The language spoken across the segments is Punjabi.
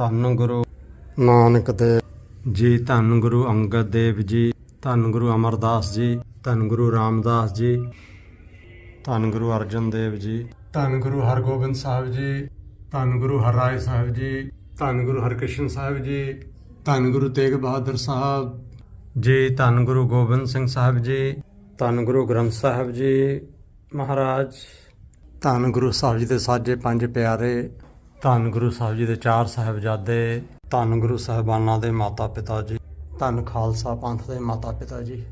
ਧੰਨ ਗੁਰੂ ਨਾਨਕ ਦੇ ਜੀ ਧੰਨ ਗੁਰੂ ਅੰਗਦ ਦੇਵ ਜੀ ਧੰਨ ਗੁਰੂ ਅਮਰਦਾਸ ਜੀ ਧੰਨ ਗੁਰੂ ਰਾਮਦਾਸ ਜੀ ਧੰਨ ਗੁਰੂ ਅਰਜਨ ਦੇਵ ਜੀ ਧੰਨ ਗੁਰੂ ਹਰਗੋਬਿੰਦ ਸਾਹਿਬ ਜੀ ਧੰਨ ਗੁਰੂ ਹਰਰਾਏ ਸਾਹਿਬ ਜੀ ਧੰਨ ਗੁਰੂ ਹਰਕ੍ਰਿਸ਼ਨ ਸਾਹਿਬ ਜੀ ਧੰਨ ਗੁਰੂ ਤੇਗ ਬਹਾਦਰ ਸਾਹਿਬ ਜੀ ਧੰਨ ਗੁਰੂ ਗੋਬਿੰਦ ਸਿੰਘ ਸਾਹਿਬ ਜੀ ਧੰਨ ਗੁਰੂ ਗ੍ਰੰਥ ਸਾਹਿਬ ਜੀ ਮਹਾਰਾਜ ਧੰਨ ਗੁਰੂ ਸਾਹਿਬ ਜੀ ਦੇ ਸਾਜੇ ਪੰਜ ਪਿਆਰੇ ਧੰਨ ਗੁਰੂ ਸਾਹਿਬ ਜੀ ਦੇ ਚਾਰ ਸਾਹਿਬਜ਼ਾਦੇ, ਧੰਨ ਗੁਰੂ ਸਾਹਿਬਾਨਾਂ ਦੇ ਮਾਤਾ ਪਿਤਾ ਜੀ, ਧੰਨ ਖਾਲਸਾ ਪੰਥ ਦੇ ਮਾਤਾ ਪਿਤਾ ਜੀ,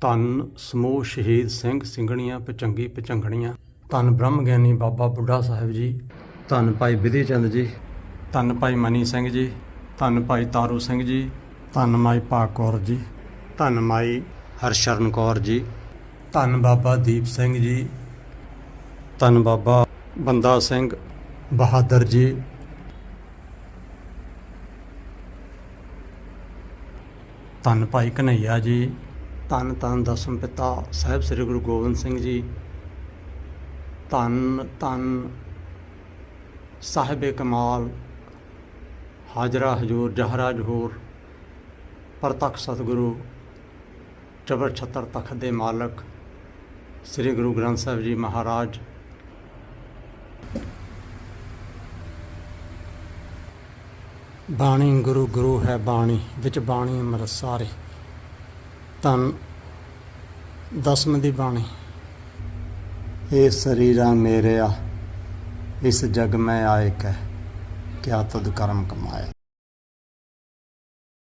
ਧੰਨ ਸਮੂਹ ਸ਼ਹੀਦ ਸਿੰਘ ਸਿੰਘਣੀਆਂ, ਪਚੰਗੀ ਪਚੰਗਣੀਆਂ, ਧੰਨ ਬ੍ਰਹਮ ਗਿਆਨੀ ਬਾਬਾ ਬੁੱਢਾ ਸਾਹਿਬ ਜੀ, ਧੰਨ ਭਾਈ ਵਿਧੀ ਚੰਦ ਜੀ, ਧੰਨ ਭਾਈ ਮਨੀ ਸਿੰਘ ਜੀ, ਧੰਨ ਭਾਈ ਤਾਰੂ ਸਿੰਘ ਜੀ, ਧੰਨ ਮਾਈ ਭਾਗ ਕੌਰ ਜੀ, ਧੰਨ ਮਾਈ ਹਰਸ਼ਰਨ ਕੌਰ ਜੀ, ਧੰਨ ਬਾਬਾ ਦੀਪ ਸਿੰਘ ਜੀ, ਧੰਨ ਬਾਬਾ ਬੰਦਾ ਸਿੰਘ ਬਹਾਦਰ ਜੀ। ਧੰਨ ਭਾਈ ਕਨਈਆ ਜੀ। ਧੰਨ ਧੰਨ ਦਸਮ ਪਿਤਾ ਸਾਹਿਬ ਸ੍ਰੀ ਗੁਰੂ ਗੋਬਿੰਦ ਸਿੰਘ ਜੀ। ਧੰਨ ਧੰਨ ਸਾਹਿਬ ਕਮਾਲ, ਹਾਜਰਾ ਹਜੂਰ, ਜਹਰਾ ਜਹੂਰ, ਪ੍ਰਤੱਖ ਸਤਿਗੁਰੂ, ਚਬਰ ਛਤਰ ਤਖਤ ਦੇ ਮਾਲਕ, ਸ੍ਰੀ ਗੁਰੂ ਗ੍ਰੰਥ ਸਾਹਿਬ ਜੀ ਮਹਾਰਾਜ। ਬਾਣੀ ਗੁਰੂ ਗੁਰੂ ਹੈ ਬਾਣੀ, ਵਿੱਚ ਬਾਣੀ ਅੰਮ੍ਰਿਤ ਸਾਰੇ। ਤਨ ਦਸਮ ਦੀ ਬਾਣੀ। ਇਹ ਸਰੀਰਾ ਮੇਰਿਆ ਇਸ ਜਗ ਮੈਂ ਆਇਕ ਹੈ ਕਿਆ ਤਦ ਕਰਮ ਕਮਾਇਆ।